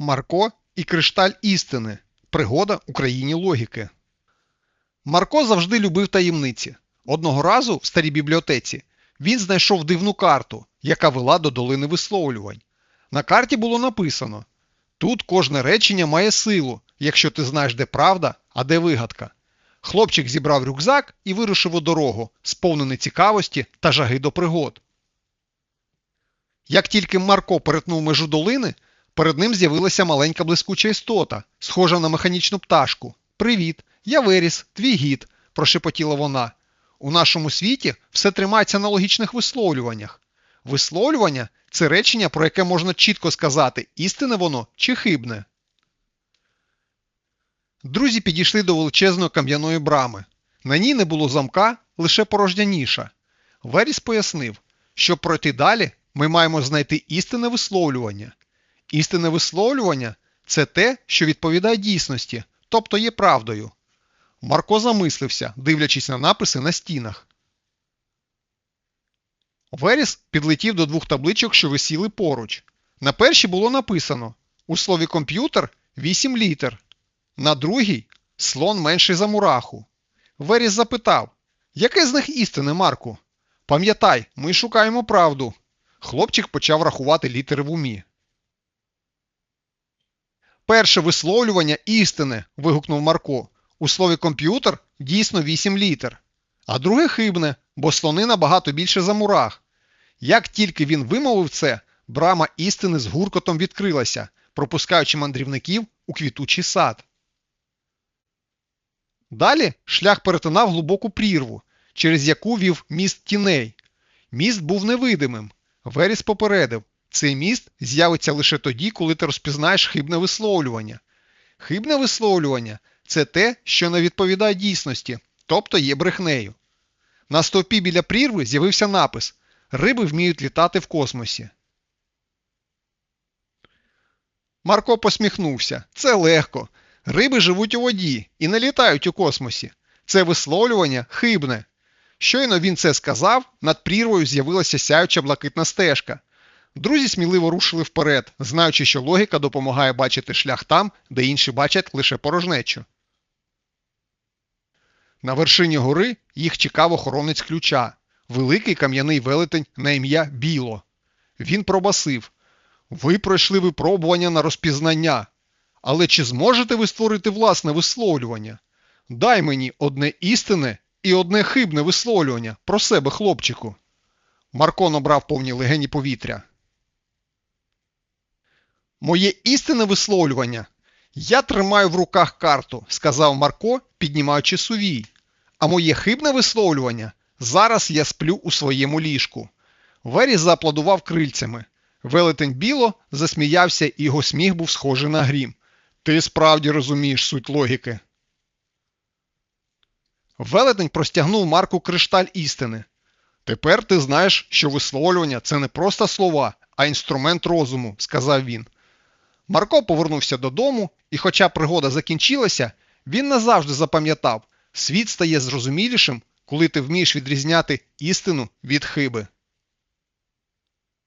Марко і кришталь істини. Пригода Україні логіки. Марко завжди любив таємниці. Одного разу в старій бібліотеці він знайшов дивну карту, яка вела до долини висловлювань. На карті було написано: тут кожне речення має силу, якщо ти знаєш, де правда, а де вигадка. Хлопчик зібрав рюкзак і вирушив у дорогу, сповнений цікавості та жаги до пригод. Як тільки Марко перетнув межу долини, перед ним з'явилася маленька блискуча істота, схожа на механічну пташку. Привіт, я Веріс, твій гід, прошепотіла вона. У нашому світі все тримається на логічних висловлюваннях. Висловлювання це речення, про яке можна чітко сказати, істинне воно чи хибне. Друзі підійшли до величезної кам'яної брами. На ній не було замка, лише порожня ніша. Веріс пояснив, щоб пройти далі, ми маємо знайти істинне висловлювання. Істинне висловлювання це те, що відповідає дійсності, тобто є правдою. Марко замислився, дивлячись на написи на стінах. Веріс підлетів до двох табличок, що висіли поруч. На першій було написано у слові комп'ютер 8 літер. На другій слон менший за мураху. Веріс запитав, яке з них істине, Марку? Пам'ятай, ми шукаємо правду. Хлопчик почав рахувати літери в умі. Перше висловлювання істини. вигукнув Марко. У слові комп'ютер дійсно 8 літер. А друге хибне, бо слони набагато більше за мурах. Як тільки він вимовив це, брама істини з гуркотом відкрилася, пропускаючи мандрівників у квітучий сад. Далі шлях перетинав глибоку прірву, через яку вів міст тіней. Міст був невидимим. Веріс попередив, цей міст з'явиться лише тоді, коли ти розпізнаєш хибне висловлювання. Хибне висловлювання це те, що не відповідає дійсності, тобто є брехнею. На стовпі біля прірви з'явився напис Риби вміють літати в космосі. Марко посміхнувся. Це легко. Риби живуть у воді і не літають у космосі. Це висловлювання хибне. Щойно він це сказав, над прірвою з'явилася сяюча блакитна стежка. Друзі сміливо рушили вперед, знаючи, що логіка допомагає бачити шлях там, де інші бачать лише порожнечу. На вершині гори їх чекав охоронець ключа, великий кам'яний велетень на ім'я Біло. Він пробасив Ви пройшли випробування на розпізнання. Але чи зможете ви створити власне висловлювання? Дай мені одне істинне і одне хибне висловлювання про себе, хлопчику. Марко набрав повні легені повітря. Моє істинне висловлювання. Я тримаю в руках карту, сказав Марко, піднімаючи сувій. А моє хибне висловлювання зараз я сплю у своєму ліжку. Вері зааплодував крильцями. Велетень біло засміявся, і його сміх був схожий на грім. Ти справді розумієш суть логіки. Велетень простягнув Марку кришталь істини. Тепер ти знаєш, що висловлювання це не просто слова, а інструмент розуму, сказав він. Марко повернувся додому, і, хоча пригода закінчилася, він назавжди запам'ятав, світ стає зрозумілішим, коли ти вмієш відрізняти істину від хиби.